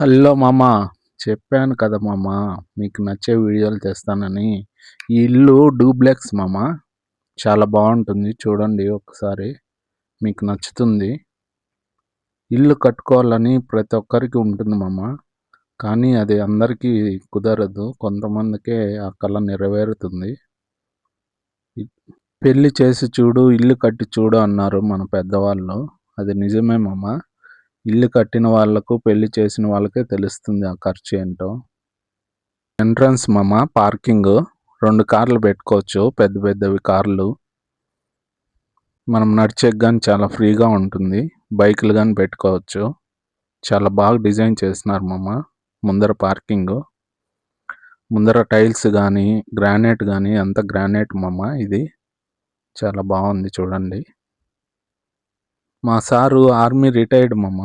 Hello మామ చెప్పాను కదా మామ మీకు నచ్చే వీడియోలు తెస్తానని. ఈ ఇల్లు డూప్లెక్స్ మామ చాలా బాగుంటుంది చూడండి ఒకసారి మీకు నచ్చుతుంది. ఇల్లు కట్టుకోవాలని ప్రతి ఒక్కరికి ఉంటుంది మామ కానీ అది అందరికీ కుదరదు కొంతమందికే ఆ కళ నెరవేరుతుంది. పెళ్ళి చేసి చూడు ఇల్లు కట్టి చూడు అన్నారు మన పెద్దవాళ్ళు అది నిజమే మామ. ఇల్లు కట్టిన వాళ్ళకు పెళ్ళి చేసిన వాళ్ళకే తెలుస్తుంది ఆ ఖర్చు ఏంటో. ఎంట్రన్స్ మామ పార్కింగ్. రెండు కార్లు పెట్టుకోవచ్చు పెద్ద పెద్దవి కార్లు. మనం నడిచే కానీ చాలా ఫ్రీగా ఉంటుంది. బైకులు కానీ పెట్టుకోవచ్చు. చాలా బాగా డిజైన్ చేస్తున్నారు మామ. ముందర పార్కింగ్. ముందర టైల్స్ కానీ గ్రానైట్ కానీ అంత గ్రానైట్ మామ ఇది. చాలా బాగుంది చూడండి. మా సారు ఆర్మీ రిటైర్డ్ మామ.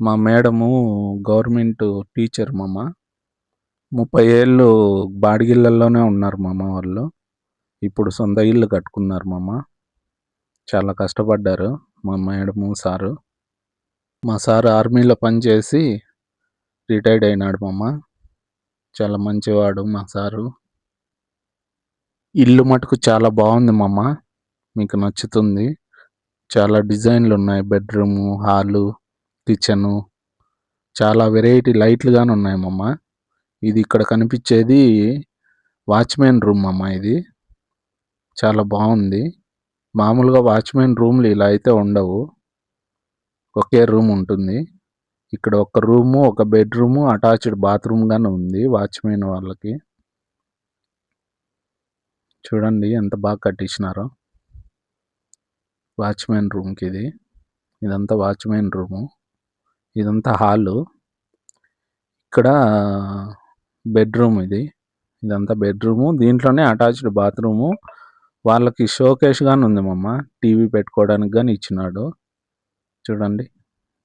మా మేడము గవర్నమెంట్ టీచర్ మామ. ముప్పై ఏళ్ళు బాడిగిళ్ళల్లోనే ఉన్నారు మామ వాళ్ళు. ఇప్పుడు సొంత ఇల్లు కట్టుకున్నారు మామ. చాలా కష్టపడ్డారు మా మేడము సారు. మా సారు ఆర్మీలో పనిచేసి రిటైర్డ్ అయినాడు మామ. చాలా మంచివాడు మా సారు. ఇల్లు మటుకు చాలా బాగుంది మామ. మీకు నచ్చుతుంది. చాలా డిజైన్లు ఉన్నాయి బెడ్రూము హాలు కిచెను. చాలా వెరైటీ లైట్లు గాని ఉన్నాయి మమ్మ ఇది ఇక్కడ కనిపించేది వాచ్మెన్ రూమ్ అమ్మ ఇది. చాలా బాగుంది. మామూలుగా వాచ్మెన్ రూమ్లు ఇలా అయితే ఉండవు. ఒకే రూమ్ ఉంటుంది. ఇక్కడ ఒక రూము ఒక బెడ్రూము అటాచ్డ్ బాత్రూమ్ గానే ఉంది వాచ్మెన్ వాళ్ళకి. చూడండి ఎంత బాగా కట్టించినారో. వాచ్మెన్ రూమ్కి ఇది ఇదంతా వాచ్మెన్ రూము. ఇదంతా హాలు. ఇక్కడ బెడ్రూమ్ ఇది. ఇదంతా బెడ్రూము. దీంట్లోనే అటాచ్డ్ బాత్రూము. వాళ్ళకి షోకేష్ కానీ ఉంది మమ్మ టీవీ పెట్టుకోవడానికి కానీ ఇచ్చినాడు. చూడండి.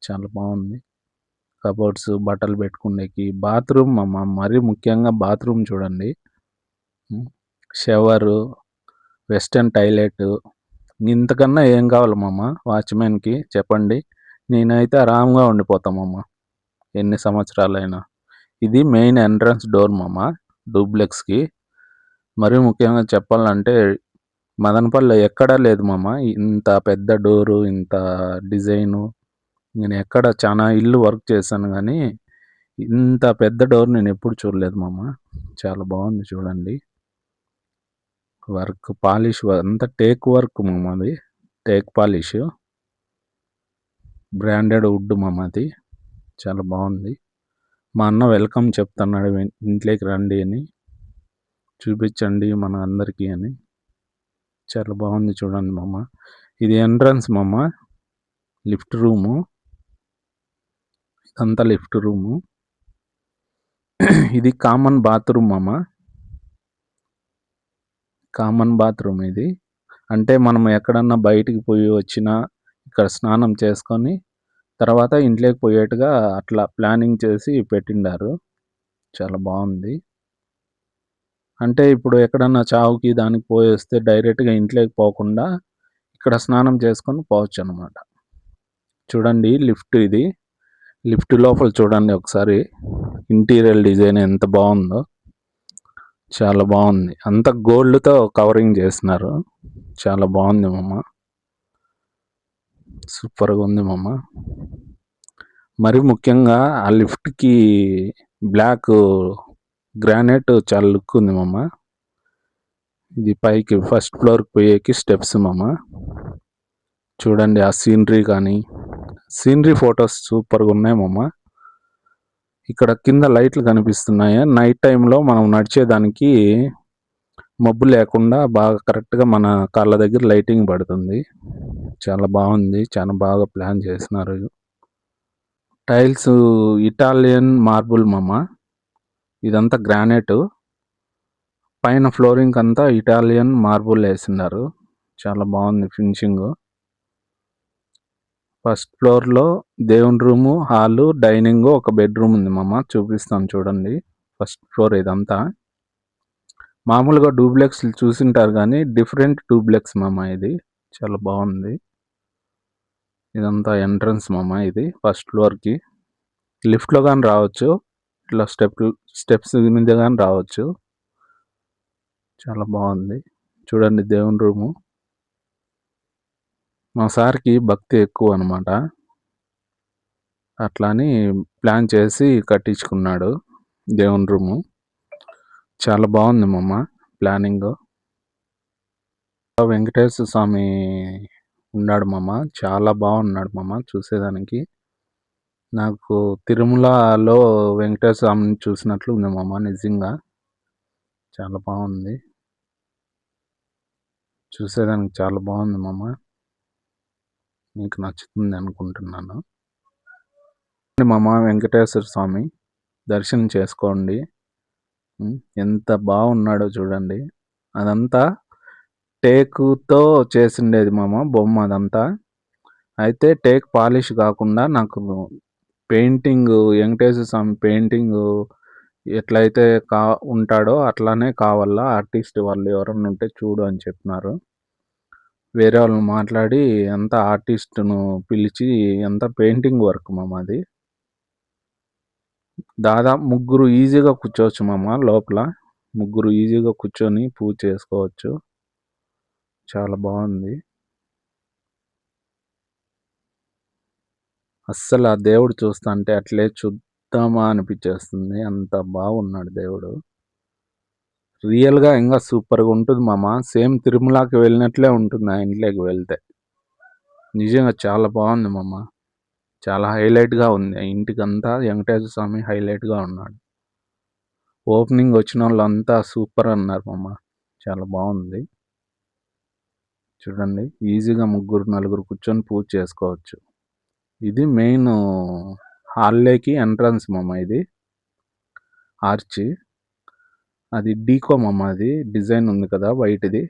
చాలా బాగుంది. కబోర్డ్స్ బట్టలు పెట్టుకునేకి. బాత్రూమ్ మమ్మ మరీ ముఖ్యంగా బాత్రూమ్ చూడండి. Shower western toilet. ఇంతకన్నా ఏం కావాలి మామ? వాచ్మెన్కి చెప్పండి. నేనైతే ఆరాంగా ఉండిపోతామమ్మ ఎన్ని సంవత్సరాలైనా. ఇది మెయిన్ ఎంట్రన్స్ డోర్ మామ డూప్లెక్స్కి. మరీ ముఖ్యంగా చెప్పాలంటే మదనపల్లి ఎక్కడా లేదు మామ. ఇంత పెద్ద డోరు ఇంత డిజైను. నేను ఎక్కడ చాలా ఇల్లు వర్క్ చేశాను కానీ ఇంత పెద్ద డోర్ నేను ఎప్పుడు చూడలేదు మామ. చాలా బాగుంది చూడండి. వర్క్ పాలిష్ అంతా టేక్ వర్క్ మమ్మది టేక్ పాలిష్. బ్రాండెడ్ వుడ్ మామ అది చాలా బాగుంది మా అన్న వెల్కమ్ చెప్తున్నాడు ఇంట్లోకి రండి అని. చూపించండి మన అందరికీ అని. చాలా బాగుంది చూడండి మామ. ఇది ఎంట్రన్స్ మామ. Lift room. ఇదంతా లిఫ్ట్ రూము. ఇది కామన్ బాత్రూమ్ మామ. కామన్ బాత్రూమ్ ఇది. అంటే మనం ఎక్కడన్నా బయటికి పోయి వచ్చినా ఇక్కడ స్నానం చేసుకొని తర్వాత ఇంట్లోకి పోయేట్టుగా అట్లా ప్లానింగ్ చేసి పెట్టిండారు. చాలా బాగుంది. అంటే ఇప్పుడు ఎక్కడన్నా చావుకి దానికి పోయేస్తే డైరెక్ట్గా ఇంట్లోకి పోకుండా ఇక్కడ స్నానం చేసుకొని పోవచ్చు అనమాట చూడండి లిఫ్ట్ ఇది. లిఫ్ట్ లోపల చూడండి ఒకసారి. ఇంటీరియర్ డిజైన్ ఎంత బాగుందో. చాలా బాగుంది. అంత గోల్డ్తో కవరింగ్ చేస్తున్నారు. చాలా బాగుంది మమ్మ సూపర్గా ఉంది మమ్మ మరి ముఖ్యంగా ఆ లిఫ్ట్కి బ్లాక్ గ్రానైట్ చాలా లుక్ ఉంది మమ్మ ఇది పైకి ఫస్ట్ ఫ్లోర్కి పోయేకి స్టెప్స్ మమ్మ చూడండి ఆ సీనరీ కానీ సీనరీ ఫొటోస్ సూపర్గా ఉన్నాయి మమ్మ ఇక్కడ కింద లైట్లు కనిపిస్తున్నాయి. నైట్ టైంలో మనం నడిచేదానికి మబ్బు లేకుండా బాగా కరెక్ట్గా మన కాళ్ళ దగ్గర లైటింగ్ పడుతుంది. చాలా బాగుంది. చాలా బాగా ప్లాన్ చేసినారు. టైల్స్ ఇటాలియన్ మార్బుల్ మమ్మ ఇదంతా గ్రానైట్. పైన ఫ్లోరింగ్ అంతా ఇటాలియన్ మార్బుల్ వేసినారు. చాలా బాగుంది ఫినిషింగ్. ఫస్ట్ ఫ్లోర్లో దేవుని రూము హాలు డైనింగ్ ఒక బెడ్రూమ్ ఉంది మమ్మ చూపిస్తాం చూడండి. ఫస్ట్ ఫ్లోర్ ఇదంతా. మామూలుగా డూప్లెక్స్లు చూసింటారు కానీ డిఫరెంట్ డూప్లెక్స్ మామ ఇది. చాలా బాగుంది. ఇదంతా ఎంట్రన్స్ మామ ఇది ఫస్ట్ ఫ్లోర్కి. లిఫ్ట్‌లో కానీ రావచ్చు. ఇట్లా స్టెప్ స్టెప్స్ మీద కానీ రావచ్చు. చాలా బాగుంది. చూడండి దేవుని రూము. మా సార్‌కి భక్తి ఎక్కువనమాట. అట్లా అని ప్లాన్ చేసి కట్టించుకున్నాడు దేవుని రూము. చాలా బాగుంది మమ్మ ప్లానింగ్ వెంకటేశ్వర స్వామి ఉన్నాడు మామ. చాలా బాగున్నాడు మామ చూసేదానికి. నాకు తిరుమలలో వెంకటేశ్వర స్వామిని చూసినట్లు ఉంది మామ నిజంగా. చాలా బాగుంది చూసేదానికి చాలా బాగుంది మామ. మీకు నచ్చుతుంది అనుకుంటున్నాను. మామ వెంకటేశ్వర స్వామి దర్శనం చేసుకోండి. ఎంత బాగున్నాడో చూడండి. అదంతా టేకుతో చేసిండేది మామ బొమ్మ అదంతా. అయితే టేక్ పాలిష్ కాకుండా నాకు పెయింటింగు వెంకటేశ్వర స్వామి పెయింటింగ్ ఎట్లయితే కా ఉంటాడో అట్లానే కావాలా ఆర్టిస్ట్ వాళ్ళు ఎవరన్నా ఉంటే చూడు అని చెప్పినారు. వేరే వాళ్ళని మాట్లాడి అంతా ఆర్టిస్ట్‌ను పిలిచి అంతా పెయింటింగ్ వర్క్ మామ అది. దాదాపు ముగ్గురు ఈజీగా కూర్చోవచ్చు మామ లోపల. ముగ్గురు ఈజీగా కూర్చొని పూజ చేసుకోవచ్చు. చాలా బాగుంది అస్సలు ఆ దేవుడు చూస్తా అంటే అట్లే చూద్దామా అనిపించేస్తుంది అంత బాగున్నాడు దేవుడు. రియల్‌గా ఇంకా సూపర్‌గా ఉంటుంది మామ. సేమ్ తిరుమలకి వెళ్ళినట్లే ఉంటుంది ఆ ఇంట్లోకి వెళ్తే. నిజంగా చాలా బాగుంది మామ. చాలా హైలైట్‌గా ఉంది. ఆ ఇంటికంతా వెంకటేశ్వర స్వామి హైలైట్‌గా ఉన్నాడు. ఓపెనింగ్ వచ్చిన వాళ్ళంతా సూపర్ అన్నారు మామ. చాలా బాగుంది చూడండి ఈజీగా ముగ్గురు, నలుగురు కూర్చొని పూజ చేసుకోవచ్చు. ఇది మెయిన్ హాల్‌లోకి ఎంట్రన్స్ మామ ఇది. ఆర్చి. అది డీకో మామ అది. డిజైన్ ఉంది కదా! వైట్‌ది.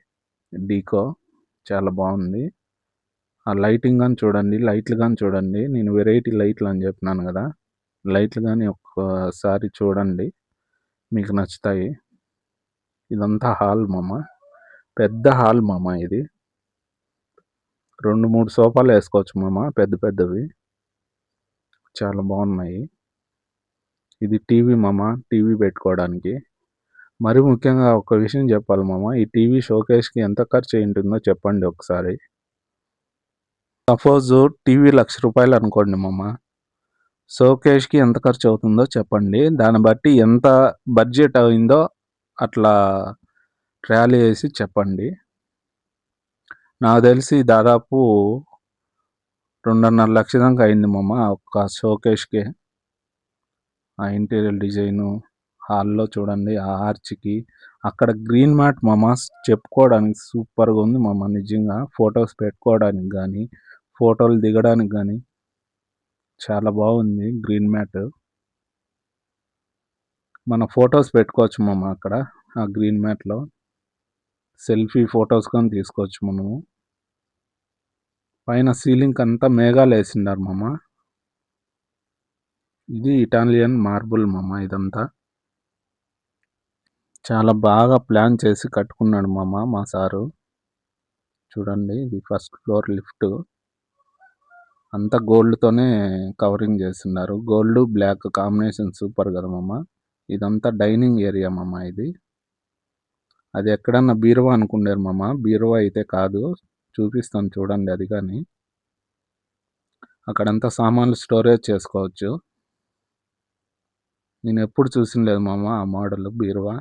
డీకో. చాలా బాగుంది ఆ లైటింగ్ కానీ చూడండి. లైట్లు కానీ చూడండి. నేను వెరైటీ లైట్లు అని చెప్పినాను కదా లైట్లు కానీ ఒక్కసారి చూడండి. మీకు నచ్చుతాయి. ఇదంతా హాల్ మామ. పెద్ద హాల్ మామ ఇది. 2, 3 సోఫాలు వేసుకోవచ్చు మామ పెద్ద పెద్దవి. చాలా బాగున్నాయి ఇది టీవీ మామ. టీవీ పెట్టుకోవడానికి. మరి ముఖ్యంగా ఒక విషయం చెప్పాలి మామ. ఈ టీవీ షోకేస్‌కి ఎంత ఖర్చు ఉంటుందో చెప్పండి ఒకసారి? సపోజ్ టీవీ లక్ష రూపాయలు అనుకోండి మామ. షోకేస్‌కి ఎంత ఖర్చు అవుతుందో చెప్పండి. దాన్ని బట్టి ఎంత బడ్జెట్ అయిందో అట్లా టాలీ చేసి చెప్పండి. నాకు తెలిసి దాదాపు 2,50,000 దాకా అయింది మామ ఒక్క షోకేస్‌కే. ఆ ఇంటీరియర్ డిజైను, హాల్‌లో చూడండి ఆ ఆర్చ్‌కి అక్కడ గ్రీన్ మ్యాట్ మమాస్ చెప్పుకోవడానికి సూపర్‌గా ఉంది మామ నిజంగా. ఫొటోస్ పెట్టుకోవడానికి కానీ ఫోటోలు దిగడానికి కానీ చాలా బాగుంది గ్రీన్ మ్యాట్. మన ఫొటోస్ పెట్టుకోవచ్చు మామ అక్కడ. ఆ గ్రీన్ మ్యాట్‌లో. సెల్ఫీ ఫొటోస్ కానీ తీసుకోవచ్చు మనము. పైన సీలింగ్ అంతా మేఘాలు వేసిండారు మామ. ఇది ఇటాలియన్ మార్బుల్ మామ ఇదంతా. చాలా బాగా ప్లాన్ చేసి కట్టుకున్నాడు మామ మా సారు. చూడండి ఇది ఫస్ట్ ఫ్లోర్ లిఫ్ట్ అంతా గోల్డ్‌తోనే కవరింగ్ చేస్తున్నారు గోల్డ్, బ్లాక్ కాంబినేషన్ సూపర్ కదా మామ. ఇదంతా డైనింగ్ ఏరియా మామ ఇది. అది ఎక్కడన్నా బీరువా అనుకున్నారు మామ. బీరువా అయితే కాదు. చూపిస్తాను చూడండి అది కానీ అక్కడంతా సామాన్లు స్టోరేజ్ చేసుకోవచ్చు. నేను ఎప్పుడు చూసిన లేదు మామ ఆ మోడల్ బీరువా.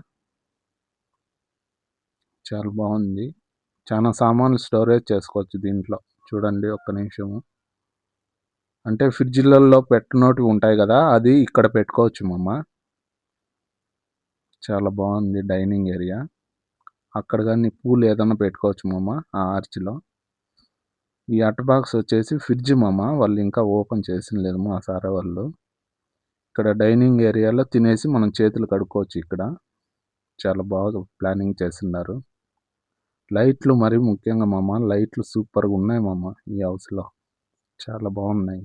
చాలా బాగుంది చాలా సామాన్లు స్టోరేజ్ చేసుకోవచ్చు దీంట్లో. చూడండి ఒక్క నిమిషము. అంటే ఫ్రిడ్జ్‌లలో పెట్టనోటివి ఉంటాయి కదా అది ఇక్కడ పెట్టుకోవచ్చు మమ్మ చాలా బాగుంది డైనింగ్ ఏరియా. అక్కడ కానీ పూలు ఏదన్నా పెట్టుకోవచ్చు మమ్మ ఆ ఆర్చ్‌లో. ఈ అట్ బాక్స్ వచ్చేసి ఫ్రిడ్జ్ మమ్మ వాళ్ళు ఇంకా ఓపెన్ చేసిండ్లేదు మా సార్ వాళ్ళు. ఇక్కడ డైనింగ్ ఏరియాలో తినేసి మనం చేతులు కడుక్కోవచ్చు ఇక్కడ. చాలా బాగా ప్లానింగ్ చేసున్నారు. లైట్లు మరీ ముఖ్యంగా మామ. లైట్లు సూపర్‌గా ఉన్నాయి మామ ఈ హౌస్‌లో. చాలా బాగున్నాయి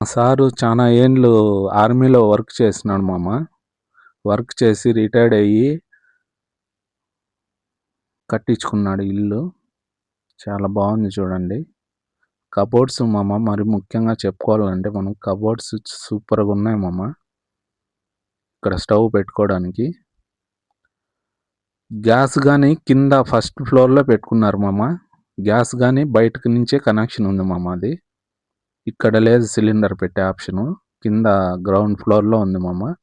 మా సారు చాలా ఏండ్లు ఆర్మీలో వర్క్ చేసినాడు మామ. వర్క్ చేసి రిటైర్డ్ అయ్యి కట్టించుకున్నాడు ఇల్లు. చాలా బాగుంది చూడండి. కబోర్డ్స్ మామ మరి ముఖ్యంగా చెప్పుకోవాలంటే మనం కబోర్డ్స్ సూపర్గా ఉన్నాయి మామ ఇక్కడ స్టవ్ పెట్టుకోవడానికి గ్యాస్ కానీ కింద ఫస్ట్ ఫ్లోర్లో పెట్టుకున్నారు మామ. గ్యాస్ కానీ బయటకు నుంచే కనెక్షన్ ఉంది మామ అది. ఇక్కడ లేదు సిలిండర్ పెట్టే ఆప్షను. కింద గ్రౌండ్ ఫ్లోర్లో ఉంది మామ.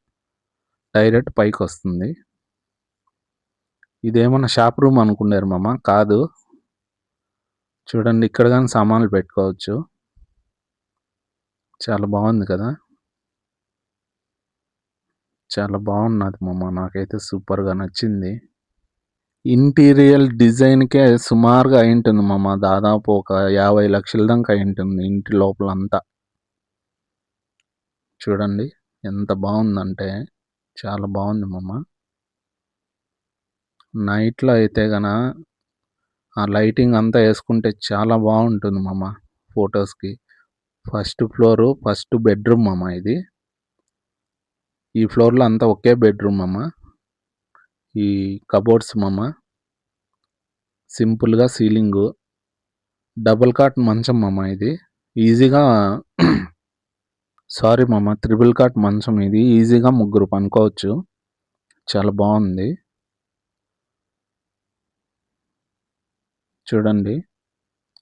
డైరెక్ట్ పైకి వస్తుంది. ఇదేమన్నా షాప్ రూమ్ అనుకున్నారు మామ? కాదు. చూడండి ఇక్కడ కానీ సామాన్లు పెట్టుకోవచ్చు. చాలా బాగుంది కదా? చాలా బాగున్నది మామ. నాకైతే సూపర్గా నచ్చింది. ఇంటీరియల్ డిజైన్కే సుమారుగా అయి ఉంటుంది మామ. దాదాపు ఒక యాభై లక్షల దాకా అయి ఉంటుంది ఇంటి లోపలంతా. చూడండి ఎంత బాగుందంటే చాలా బాగుంది మామ. నైట్లో అయితే గన ఆ లైటింగ్ అంతా వేసుకుంటే చాలా బాగుంటుంది మామ ఫొటోస్కి. ఫస్ట్ ఫ్లోరు ఫస్ట్ బెడ్రూమ్ మామ ఇది. ఈ ఫ్లోర్లో అంతా ఒకే బెడ్రూమ్ మామ. ఈ కబోర్డ్స్ మామ సింపుల్గా సీలింగు డబుల్ కాట్ మంచం మామ ఇది. ఈజీగా సారీ మామ త్రిబుల్ కాట్ మంచం ఇది. ఈజీగా ముగ్గురు పనుకోవచ్చు. చాలా బాగుంది. చూడండి.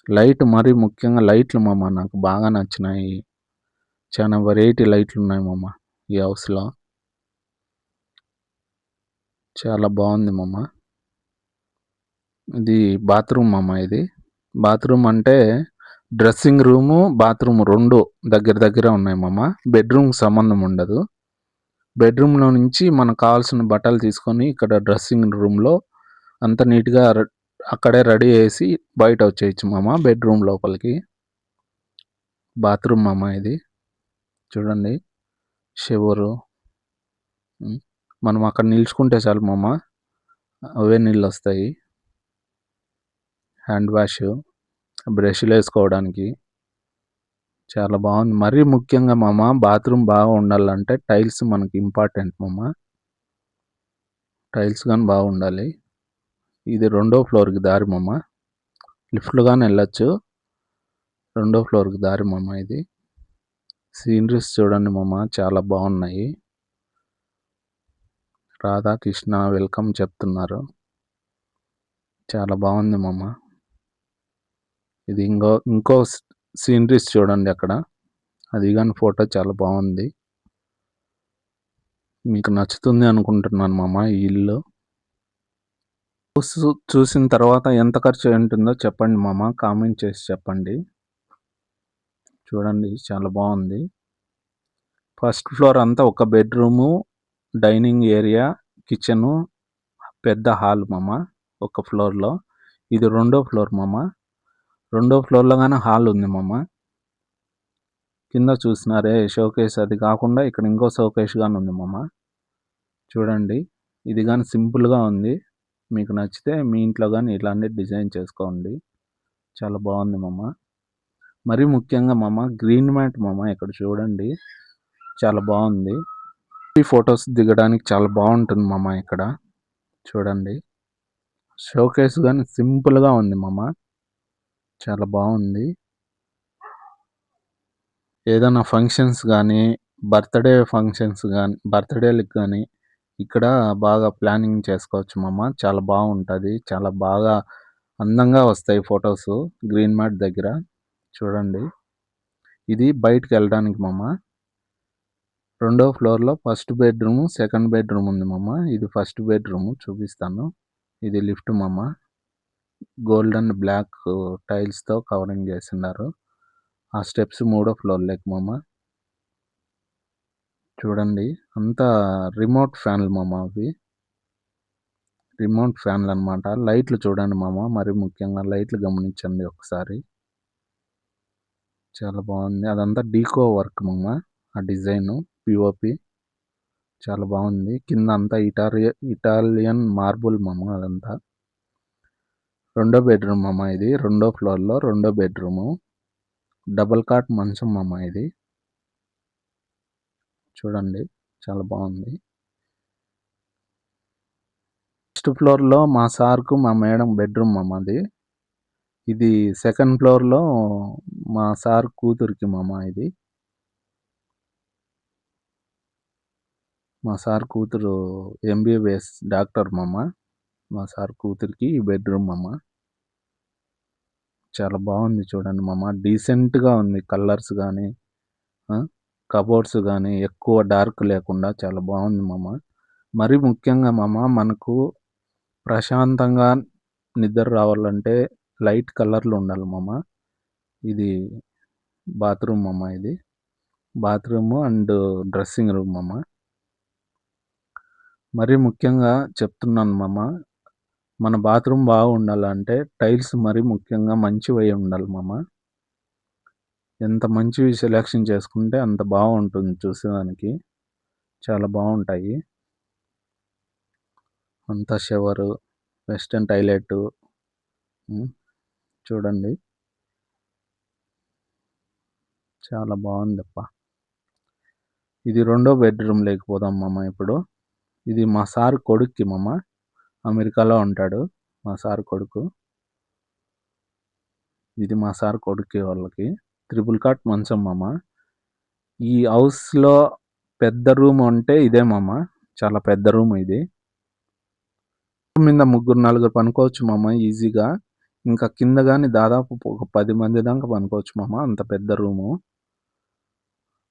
లైట్ మరీ ముఖ్యంగా లైట్లు మామ నాకు బాగా నచ్చినాయి. చాలా వెరైటీ లైట్లు ఉన్నాయి మామ ఈ హౌస్లో చాలా బాగుంది మామ. ఇది బాత్రూమ్ మామ ఇది. బాత్రూమ్ అంటే డ్రెస్సింగ్ రూము బాత్రూమ్ రెండు దగ్గర దగ్గర ఉన్నాయి మామ. బెడ్రూమ్ సంబంధం ఉండదు. బెడ్రూమ్లో నుంచి మనకు కావాల్సిన బట్టలు తీసుకొని ఇక్కడ డ్రెస్సింగ్ రూమ్లో అంత నీట్గా అక్కడే రెడీ చేసి బయట వచ్చేయచ్చు మామ బెడ్రూమ్ లోపలికి. బాత్రూమ్ మామ ఇది. చూడండి. షవరు. మనం అక్కడ నిల్చుకుంటే చాలు మామ. అవే నీళ్ళు వస్తాయి హ్యాండ్ వాష్ బ్రష్లు వేసుకోవడానికి. చాలా బాగుంది. మరీ ముఖ్యంగా మామ బాత్రూమ్ బాగా ఉండాలంటే టైల్స్ మనకి ఇంపార్టెంట్ మామ. టైల్స్ కానీ బాగుండాలి ఇది రెండో ఫ్లోర్కి దారి మామ. లిఫ్ట్లు కానీ వెళ్ళచ్చు. రెండో ఫ్లోర్కి దారి మామ ఇది. సీనరీస్ చూడండి మామ చాలా బాగున్నాయి. రాధాకృష్ణ వెల్కమ్ చెప్తున్నారు. చాలా బాగుంది మామ. ఇది ఇంకో ఇంకో సీనరీస్ చూడండి అక్కడ. అది కానీ ఫోటో చాలా బాగుంది. మీకు నచ్చుతుంది అనుకుంటున్నాను మామ ఈ ఇల్లు. చూసిన తర్వాత ఎంత ఖర్చు ఉంటుందో చెప్పండి మామ. కామెంట్ చేసి చెప్పండి. చూడండి చాలా బాగుంది. ఫస్ట్ ఫ్లోర్ అంతా ఒక బెడ్రూము డైనింగ్ ఏరియా కిచెను పెద్ద హాల్ మామ ఒక ఫ్లోర్లో. ఇది రెండో ఫ్లోర్ మామ. రెండో ఫ్లోర్లో కానీ హాల్ ఉంది మామ. కింద చూసినారే షోకేస్ అది కాకుండా ఇక్కడ ఇంకో షోకేస్ కానీ ఉంది మామ. చూడండి ఇది కానీ సింపుల్గా ఉంది. మీకు నచ్చితే మీ ఇంట్లో కానీ ఇలాంటి డిజైన్ చేసుకోండి. చాలా బాగుంది మామ. మరీ ముఖ్యంగా మామ గ్రీన్ మ్యాట్ మామ ఇక్కడ చూడండి. చాలా బాగుంది. ఈ ఫొటోస్ దిగడానికి చాలా బాగుంటుంది మామ ఇక్కడ. చూడండి. షోకేస్ కానీ సింపుల్గా ఉంది మామ. చాలా బాగుంది. ఏదైనా ఫంక్షన్స్ కానీ బర్త్డే ఫంక్షన్స్ కానీ బర్త్డేలకు కానీ ఇక్కడ బాగా ప్లానింగ్ చేసుకోవచ్చు మామ. చాలా బాగుంటుంది. చాలా బాగా అందంగా వస్తాయి ఫొటోస్ గ్రీన్ మ్యాట్ దగ్గర. చూడండి. ఇది బయటకు వెళ్ళడానికి మామ. రెండో ఫ్లోర్లో ఫస్ట్ బెడ్రూమ్ సెకండ్ బెడ్రూమ్ ఉంది మామ. ఇది ఫస్ట్ బెడ్రూమ్ చూపిస్తాను. ఇది లిఫ్ట్ మామ. గోల్డెన్ బ్లాక్ టైల్స్తో కవరింగ్ చేస్తున్నారు. ఆ స్టెప్స్ మూడో ఫ్లోర్ లేక మామ. చూడండి. అంతా రిమోట్ ఫ్యాన్లు మామ అవి. రిమోట్ ఫ్యాన్లు అనమాట లైట్లు చూడండి మామ. మరి ముఖ్యంగా లైట్లు గమనించండి ఒకసారి. చాలా బాగుంది. అదంతా డీకో వర్క్ మామ. ఆ డిజైన్. పిఓపి చాలా బాగుంది. కింద అంతా ఇటాలియ ఇటాలియన్ మార్బుల్ మామ అదంతా. రెండో బెడ్రూమ్ మామ ఇది. రెండో ఫ్లోర్లో రెండో బెడ్రూము. డబల్ కాట్ మంచం మామ ఇది. చూడండి చాలా బాగుంది. ఫస్ట్ ఫ్లోర్లో మా సార్కు మా మేడం బెడ్రూమ్ మాది ఇది సెకండ్ ఫ్లోర్లో మా సార్ కూతురికి మామ ఇది. మా సార్ కూతురు ఎంబీబీఎస్ డాక్టర్ మామ. మా సార్ కూతురికి బెడ్రూమ్ మామ. చాలా బాగుంది చూడండి మామ. డీసెంట్గా ఉంది కలర్స్ కానీ కబోర్డ్స్ కానీ ఎక్కువ డార్క్ లేకుండా చాలా బాగుంది మామ. మరి ముఖ్యంగా మామ మనకు ప్రశాంతంగా నిద్ర రావాలంటే లైట్ కలర్లు ఉండాలి మామ. ఇది బాత్రూమ్ మామ ఇది. బాత్రూమ్ అండ్ డ్రెస్సింగ్ రూమ్ మామ. మరీ ముఖ్యంగా చెప్తున్నాను మామ. మన బాత్రూమ్ బాగుండాలంటే టైల్స్ మరీ ముఖ్యంగా మంచివి అయి ఉండాలి మామ. ఎంత మంచివి సెలెక్షన్ చేసుకుంటే అంత బాగుంటుంది చూసేదానికి. చాలా బాగుంటాయి. అంతా షవరు వెస్టర్న్ టైలెట్ చూడండి. చాలా బాగుందప్ప. ఇది రెండో బెడ్రూమ్ లేకపోదాం మామ ఇప్పుడు. ఇది మా సార్ కొడుక్కి మామ. అమెరికాలో ఉంటాడు మా సార్ కొడుకు. ఇది మా సార్ కొడుక్కి వాళ్ళకి. త్రిపుల్ కాట్ మంచం మామ. ఈ హౌస్లో పెద్ద రూమ్ అంటే ఇదే మామ. చాలా పెద్ద రూమ్ ఇది. మీద ముగ్గురు నలుగురు పనుకోవచ్చు మామ ఈజీగా. ఇంకా కింద కానీ దాదాపు ఒక పది మంది దాకా పనుకోవచ్చు మామ. అంత పెద్ద రూము.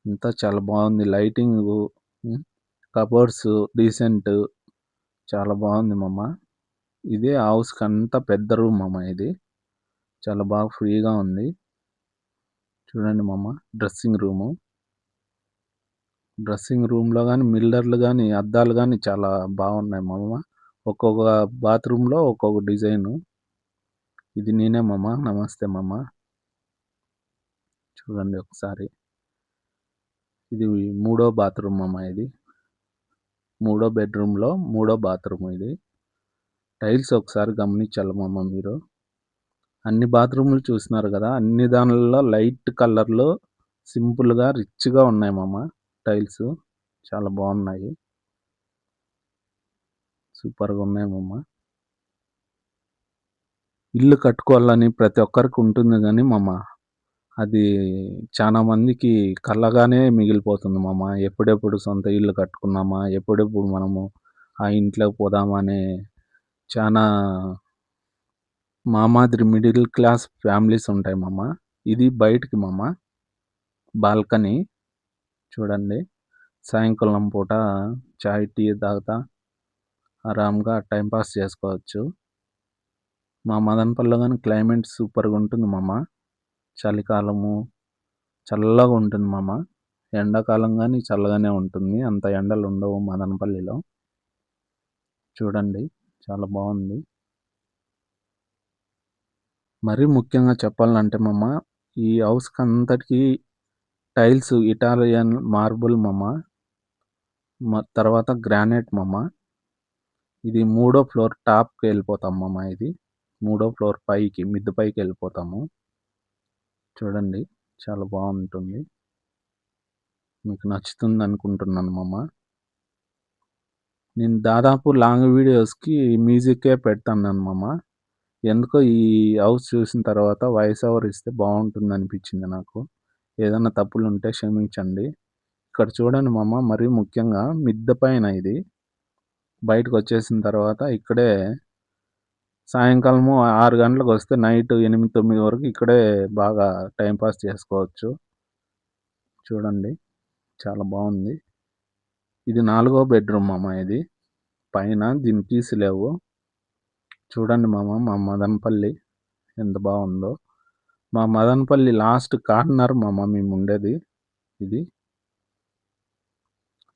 అంతా చాలా బాగుంది. Lighting cupboards decent. చాలా బాగుంది మామ. ఇదే హౌస్కి అంతా పెద్ద రూమ్ మామ ఇది. చాలా బాగా ఫ్రీగా ఉంది. చూడండి మామ డ్రెస్సింగ్ రూము. డ్రెస్సింగ్ రూమ్లో కానీ మిల్లర్లు కానీ అద్దాలు కానీ చాలా బాగున్నాయి మామ. ఒక్కొక్క బాత్రూంలో ఒక్కొక్క డిజైను. ఇది నేనే మామ. నమస్తే మామ. చూడండి ఒకసారి. ఇది మూడో బాత్రూమ్ మామ ఇది. మూడో బెడ్రూమ్లో మూడో బాత్రూమ్ ఇది. టైల్స్ ఒకసారి గమనించాలి మామ మీరు. అన్ని బాత్రూమ్లు చూసినారు కదా అన్ని దానిలో లైట్ కలర్లో సింపుల్గా రిచ్గా ఉన్నాయి మామ టైల్స్. చాలా బాగున్నాయి. సూపర్గా ఉన్నాయి మామ. ఇల్లు కట్టుకోవాలని ప్రతి ఒక్కరికి ఉంటుంది కానీ మామ అది చాలా మందికి కళ్ళగానే మిగిలిపోతుంది మామ. ఎప్పుడెప్పుడు సొంత ఇల్లు కట్టుకున్నామా? ఎప్పుడెప్పుడు మనము ఆ ఇంట్లోకి పోదామా అనే చాలా మా మాదిరి మిడిల్ క్లాస్ ఫ్యామిలీస్ ఉంటాయి మామ. ఇది బయటికి మామ. బాల్కనీ చూడండి. సాయంకాలం పూట చాయ్ టీ తాగుతా ఆరాంగా టైంపాస్ చేసుకోవచ్చు. మా మదనపల్లిలో కానీ క్లైమేట్ సూపర్గా ఉంటుంది మామ. చలికాలము చల్లగా ఉంటుంది మామ. ఎండాకాలం కానీ చల్లగానే ఉంటుంది. అంత ఎండలు ఉండవు మదనపల్లిలో. చూడండి చాలా బాగుంది. మరీ ముఖ్యంగా చెప్పాలంటే మామ ఈ హౌస్కి అంతటికీ టైల్స్ ఇటాలియన్ మార్బుల్ మామ. తర్వాత గ్రానైట్ మామ. ఇది మూడో ఫ్లోర్ టాప్కి వెళ్ళిపోతాం మామ ఇది. మూడో ఫ్లోర్ పైకి మిద్దు పైకి వెళ్ళిపోతాము. చూడండి చాలా బాగుంటుంది. మీకు నచ్చుతుంది అనుకుంటున్నాను మామ. నేను దాదాపు లాంగ్ వీడియోస్కి మ్యూజిక్కే పెడతాను మామ. ఎందుకో ఈ హౌస్ చూసిన తర్వాత వాయిస్ ఓవర్ ఇస్తే బాగుంటుంది అనిపించింది నాకు. ఏదైనా తప్పులు ఉంటే క్షమించండి. ఇక్కడ చూడండి మామ మరీ ముఖ్యంగా మిద్దె పైన ఇది. బయటకు వచ్చేసిన తర్వాత ఇక్కడే సాయంకాలము ఆరు గంటలకు వస్తే నైట్ ఎనిమిది తొమ్మిది వరకు ఇక్కడే బాగా టైంపాస్ చేసుకోవచ్చు. చూడండి చాలా బాగుంది. ఇది నాలుగో బెడ్రూమ్ మామ ఇది. పైన దీని కీస్ లేవు. చూడండి మామ మా మదనపల్లి ఎంత బాగుందో. మా మదనపల్లి లాస్ట్ కార్నర్ మామ మేము ఉండేది. ఇది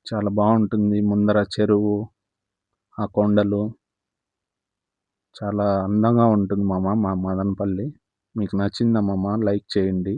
చాలా బాగుంటుంది. ముందర చెరువు ఆ కొండలు. చాలా అందంగా ఉంటుంది మామ మా మదనపల్లి. మీకు నచ్చిందా మామ? లైక్ చేయండి.